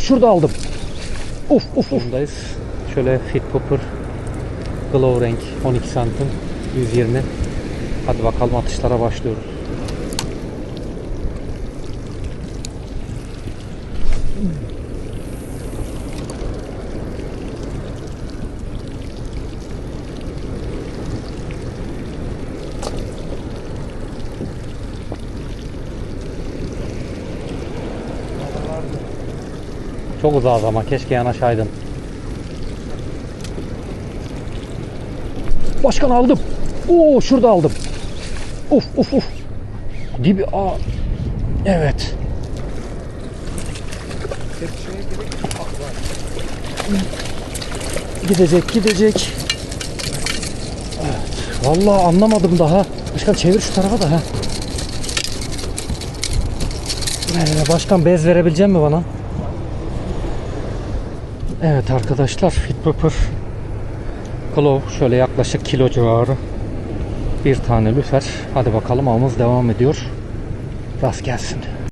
Şurada aldım. Uf uf uf. Bundayız. Şöyle Fit Popper Glow renk 12 santim 120. Hadi bakalım atışlara başlıyoruz. Çok uzağız ama keşke yanaşaydın. Başkan aldım. Oo şurada aldım. Uf uf uf. Dibi aa. Evet. Gidecek gidecek. Evet. Vallahi anlamadım daha. Başkan çevir şu tarafa da ha. Ee, başkan bez verebilecek mi bana? Evet arkadaşlar Fit Popper Glow şöyle yaklaşık kilo civarı bir tane lüfer. Hadi bakalım avımız devam ediyor. Rast gelsin.